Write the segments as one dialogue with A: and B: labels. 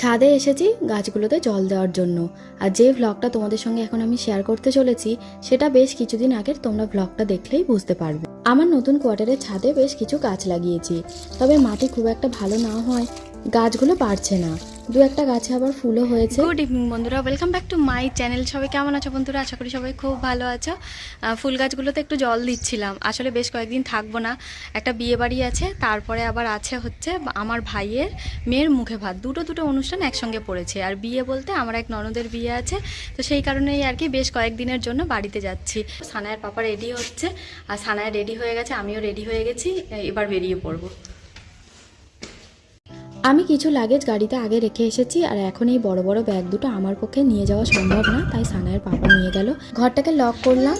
A: ছাদে এসেছি গাছগুলোতে জল দেওয়ার জন্য। আর যে ভ্লগটা তোমাদের সঙ্গে এখন আমি শেয়ার করতে চলেছি, সেটা বেশ কিছুদিন আগের, তোমরা ভ্লগটা দেখলেই বুঝতে পারবে। আমার নতুন কোয়ার্টারের ছাদে বেশ কিছু গাছ লাগিয়েছি। তবে মাটি খুব একটা ভালো না হয় গাছগুলো বাড়ছে না। দু একটা গাছে আবার ফুলও হয়েছে।
B: গুড ইভিনিং বন্ধুরা welcome back to my channel সবাই কেমন আছো বন্ধুরা? আশা করি সবাই খুব ভালো আছো। ফুল গাছগুলোতে একটু জল দিচ্ছিলাম। আসলে বেশ কয়েকদিন থাকব না। একটা বিয়ে বাড়ি আছে, তারপরে আবার আছে হচ্ছে আমার ভাইয়ের মেয়ের মুখে ভাত। দুটো দুটো অনুষ্ঠান একসঙ্গে পড়েছে। আর বিয়ে বলতে আমার এক ননদের বিয়ে আছে। তো সেই কারণেই আর কি বেশ কয়েকদিনের জন্য বাড়িতে যাচ্ছি। সানায়ের পাপা রেডি হচ্ছে। আর সানায় রেডি হয়ে গেছে, আমিও রেডি হয়ে গেছি। এবার বেরিয়ে পড়ব।
A: আমি কিছু লাগেজ গাড়িতে আগে রেখে এসেছি আর এখন এই বড় বড় ব্যাগ দুটো আমার পক্ষে নিয়ে যাওয়া সম্ভব না, তাই সানায়ের পাপা নিয়ে গেল। ঘরটাকে লক করলাম।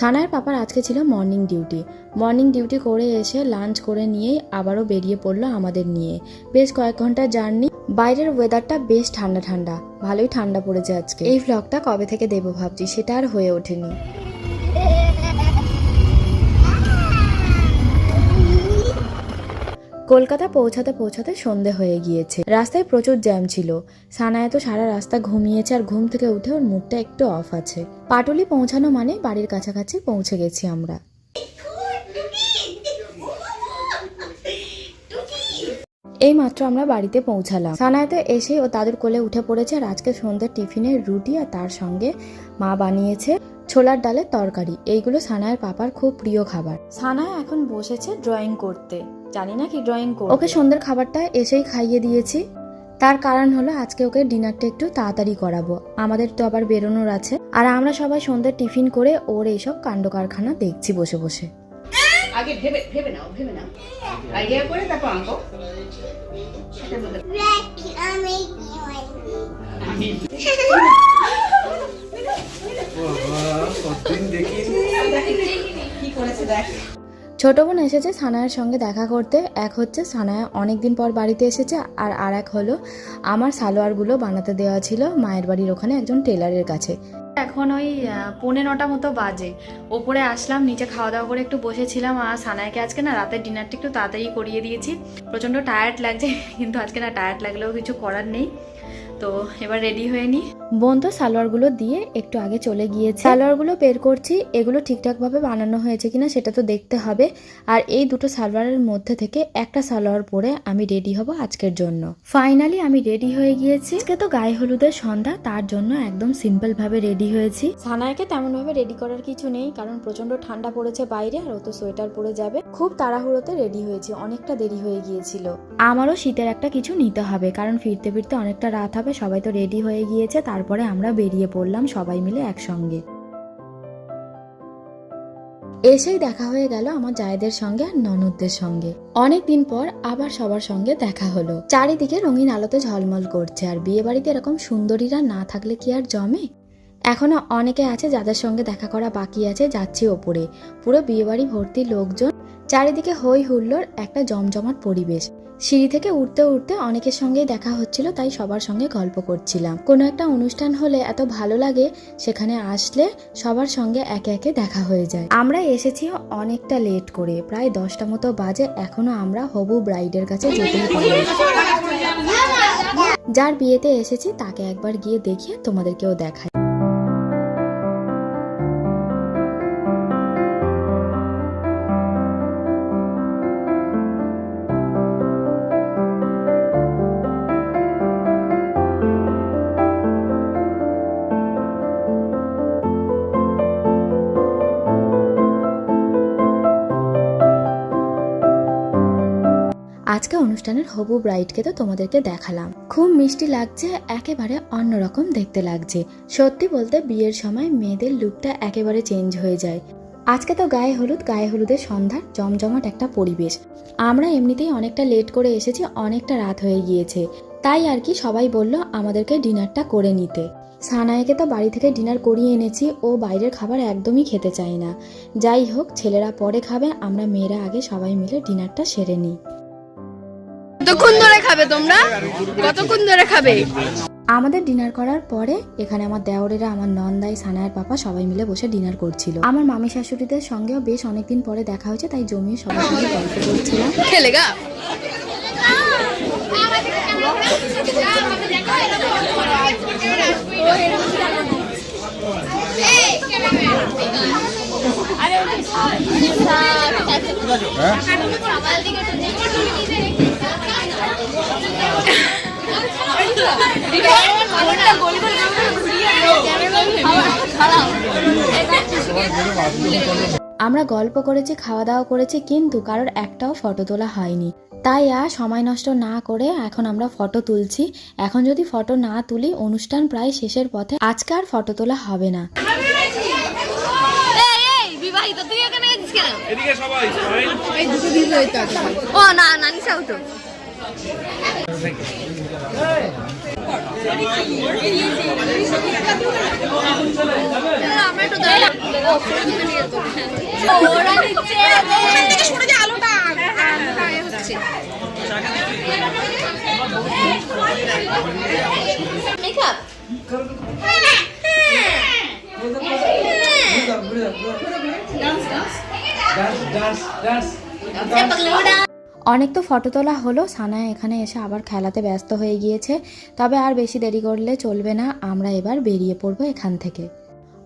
A: সানায়ের পাপার আজকে ছিল মর্নিং ডিউটি মর্নিং ডিউটি করে এসে লাঞ্চ করে নিয়েই আবারও বেরিয়ে পড়ল আমাদের নিয়ে। বেশ কয়েক ঘণ্টার জার্নি বাইরের ওয়েদারটা বেশ ঠান্ডা ঠান্ডা। ভালোই ঠান্ডা পড়েছে আজকে। এই ভ্লগটা কবে থেকে দেবো ভাবছি, সেটা আর হয়ে ওঠেনি। কলকাতা পৌঁছাতে পৌঁছাতে সন্ধে হয়ে গিয়েছে। রাস্তায় প্রচুর জ্যাম ছিল। সানায় তো সারা রাস্তা ঘুমিয়েছে আর ঘুম থেকে উঠে ওর মুডটা একটু অফ আছে। পাটুলি পৌঁছানো মানে বাড়ির কাছাকাছি পৌঁছে গেছি আমরা। এই মাত্র আমরা বাড়িতে পৌঁছালাম। সানায় তো এসেই ও তাদের কোলে উঠে পড়েছে আর আজকে সন্ধ্যার টিফিনে রুটি আর তার সঙ্গে মা বানিয়েছে ছোলার ডালের তরকারি। এইগুলো সানায়ের পাপার খুব প্রিয় খাবার। সানায় এখন বসেছে ড্রয়িং করতে। জানি না কি ড্রয়িং করবে। ওকে সন্ধ্যের খাবারটা এসেই খাইয়ে দিয়েছি। তার কারণ হলো আজকে ওকে ডিনারটা একটু তাড়াতাড়ি করাবো। আমাদের তো আবার বেরোনোর আছে। আর আমরা সবাই সন্ধ্যের টিফিন করে ওর এইসব কাণ্ড কারখানা দেখছি বসে বসে।
C: আগে ভেবে ভেবে নাও ভেবে নাও। আইডিয়া করে তারপর আঁকো। আমি
A: ছোট বোন এসেছে সানায়ের সঙ্গে দেখা করতে। এক হচ্ছে সানায়া অনেকদিন পর বাড়িতে এসেছে, আর আর এক হলো আমার সালোয়ারগুলো বানাতে দেওয়া ছিল মায়ের বাড়ির ওখানে একজন টেলারের কাছে।
B: এখন ওই পৌনে নটা মতো বাজে। ওপরে আসলাম, নিচে খাওয়া দাওয়া করে একটু বসেছিলাম, আর সানাইকে আজকে না রাতের ডিনারটা একটু তাড়াতাড়ি করিয়ে দিয়েছি। প্রচণ্ড টায়ার্ড লাগছে, কিন্তু আজকে না টায়ার্ড লাগলেও কিছু করার নেই। তো এবার রেডি হয়ে নিই
A: বোন তো সালোয়ারগুলো দিয়ে একটু আগে চলে গিয়েছে। সালোয়ারগুলো বের করছি এগুলো ঠিকঠাকভাবে বানানো হয়েছে কিনা সেটা তো দেখতে হবে। আর এই দুটো সালোয়ারের মধ্যে থেকে একটা সালোয়ার পরে আমি রেডি হব আজকের জন্য। ফাইনালি আমি রেডি হয়ে গিয়েছি। আজকে তো গায়ে হলুদের সন্ধ্যা তার জন্য একদম সিম্পল ভাবে রেডি হয়েছি। সানায়কে তেমন ভাবে রেডি করার কিছু নেই কারণ প্রচণ্ড ঠান্ডা পড়েছে বাইরে আর ও তো সোয়েটার পরে যাবে। খুব তাড়াহুড়োতে রেডি হয়েছি অনেকটা দেরি হয়ে গিয়েছিল। আমারও শীতের একটা কিছু নিতে হবে কারণ ফিরতে ফিরতে অনেকটা রাত হবে। সবাই তো রেডি হয়ে গিয়েছে, তারপরে আমরা বেরিয়ে পড়লাম সবাই মিলে একসঙ্গে। এসেই দেখা হয়ে গেল আমার জায়েদের সঙ্গে আর ননদদের সঙ্গে। অনেক দিন পর আবার সবার সঙ্গে দেখা হলো। চারিদিকে রঙিন আলোতে ঝলমল করছে, আর বিয়ে বাড়িতে এরকম সুন্দরীরা না থাকলে কি আর জমে? এখনও অনেকে আছে যাদের সঙ্গে দেখা করা বাকি আছে, যাচ্ছি ওপরে। পুরো বিয়ে বাড়ি ভর্তি লোকজন, চারিদিকে হই হুল্লোর একটা জমজমাট পরিবেশ। সিঁড়ি থেকে উঠতে উঠতে অনেকের সঙ্গেই দেখা হচ্ছিল, তাই সবার সঙ্গে গল্প করছিলাম। কোনো একটা অনুষ্ঠান হলে এত ভালো লাগে, সেখানে আসলে সবার সঙ্গে একে একে দেখা হয়ে যায়। আমরা এসেছি অনেকটা লেট করে, প্রায় দশটা মতো বাজে, এখনও আমরা হবু ব্রাইডের কাছে যেতেই পারি যার বিয়েতে এসেছি, তাকে একবার গিয়ে দেখিয়ে তোমাদেরকেও দেখাই। আজকে অনুষ্ঠানের হবু ব্রাইডকে তো তোমাদেরকে দেখালাম। খুব মিষ্টি লাগছে, একেবারে অন্যরকম দেখতে লাগছে। সত্যি বলতে বিয়ের সময় মেয়েদের লুকটা একেবারে চেঞ্জ হয়ে যায়। আজকে তো গায়ে হলুদ, গায়ে হলুদের সন্ধ্যার জমজমাট একটা পরিবেশ। আমরা এমনিতেই অনেকটা লেট করে এসেছি, অনেকটা রাত হয়ে গিয়েছে। তাই আর কি সবাই বলল আমাদেরকে ডিনারটা করে নিতে। সানায়কে তো বাড়ি থেকে ডিনার করিয়ে এনেছি, ও বাইরের খাবার একদমই খেতে চায় না। যাই হোক, ছেলেরা পরে খাবে, আমরা মেয়েরা আগে সবাই মিলে ডিনারটা সেরে নিই।
B: কতক্ষণ ধরে খাবে তোমরা? কতক্ষণ ধরে খাবে?
A: আমাদের ডিনার করার পরে এখানে আমার দেওরেরা আমার নন্দাই সানায়ের পাপা সবাই মিলে বসে ডিনার করছিল। আমার মামি শাশুড়িদের সঙ্গেও বেশ অনেকদিন পরে দেখা হয়েছে তাই জমিয়ে সবার সঙ্গে গল্প করছিলাম।
C: খেলে খেলেগা
A: আমরা গল্প করেছি খাওয়া দাওয়া করেছি কিন্তু কারোর একটাও ফটো তোলা হয়নি। তাই আর সময় নষ্ট না করে এখন আমরা ফটো তুলছি। এখন যদি ফটো না তুলি অনুষ্ঠান প্রায় শেষের পথে আজকে আর ফটো তোলা হবে না।
C: বিবাহিত তুই এখানে গেছিস কেন?
D: এদিকে সবাই
C: ও না তো আমরা একটু দাঁড়াই ওরা নিচ্ছে
A: অনেক তো ফটো তোলা হলো। সানায় এখানে এসে আবার খেলাতে ব্যস্ত হয়ে গিয়েছে। তবে আর বেশি দেরি করলে চলবে না। আমরা এবার বেরিয়ে পড়ব এখান থেকে।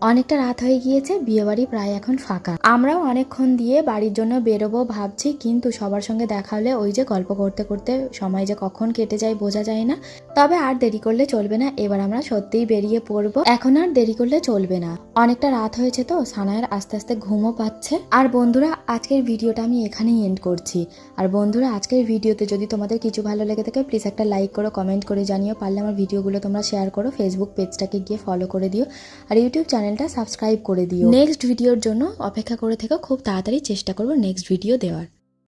A: অনেকটা রাত হয়ে গিয়েছে, বিয়েবাড়ি প্রায় এখন ফাঁকা। আমরাও অনেকক্ষণ দিয়ে বাড়ির জন্য বেরোবো ভাবছি, কিন্তু সবার সঙ্গে দেখা হলে ওই যে গল্প করতে করতে সময় যে কখন কেটে যায় বোঝা যায় না। তবে আর দেরি করলে চলবে না, এবার আমরা সত্যিই বেরিয়ে পড়ব। এখন আর দেরি করলে চলবে না। অনেকটা রাত হয়েছে তো, সানায়ের আস্তে আস্তে ঘুমও পাচ্ছে। আর বন্ধুরা, আজকের ভিডিওটা আমি এখানেই এন্ড করছি। আর বন্ধুরা, আজকের ভিডিওতে যদি তোমাদের কিছু ভালো লেগে থাকে প্লিজ একটা লাইক করো কমেন্ট করে জানিও। পারলে আমার ভিডিওগুলো তোমরা শেয়ার করো ফেসবুক পেজটাকে গিয়ে ফলো করে দিও। আর ইউটিউব চ্যানেলটা সাবস্ক্রাইব করে দিও। নেক্সট ভিডিওর জন্য অপেক্ষা করে থেকে, খুব তাড়াতাড়ি চেষ্টা করব নেক্সট ভিডিও দেওয়ার।